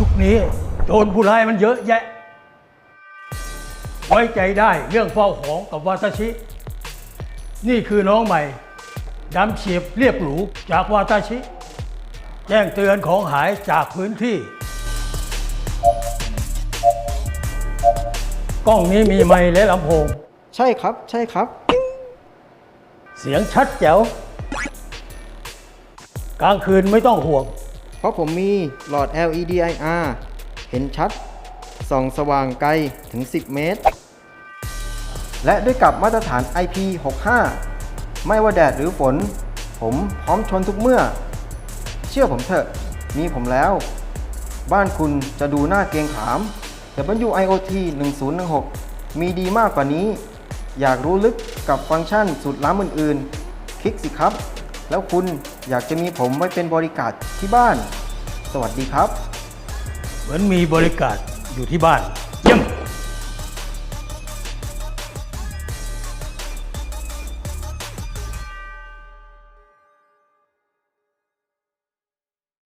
ยุคนี้โจรผู้ร้ายมันเยอะแยะ ไว้ใจได้เรื่องเฝ้าของกับวาตาชิ นี่คือน้องใหม่ดำเฉียบเรียบหรูจากวาตาชิ แจ้งเตือนของหายจากพื้นที่ กล้องนี้มีไมค์และลำโพง ใช่ครับ ใช่ครับ เสียงชัดแจ๋ว กลางคืนไม่ต้องห่วง เพราะผมมีหลอด LED IR เห็นชัด ส่องสว่างไกลถึง 10 เมตร และด้วยกับมาตรฐาน IP65 ไม่ว่าแดดหรือฝน ผมพร้อมชนทุกเมื่อ เชื่อผมเถอะ มีผมแล้ว บ้านคุณจะดูน่าเกงขาม WIoT 1016 มีดีมากกว่านี้ อยากรู้ลึกกับฟังก์ชันสุดล้ำอื่นๆ คลิกสิครับ แล้วคุณอยากจะมีผมไว้เป็นบริการที่บ้าน สวัสดีครับ เหมือนมีบริการอยู่ที่บ้าน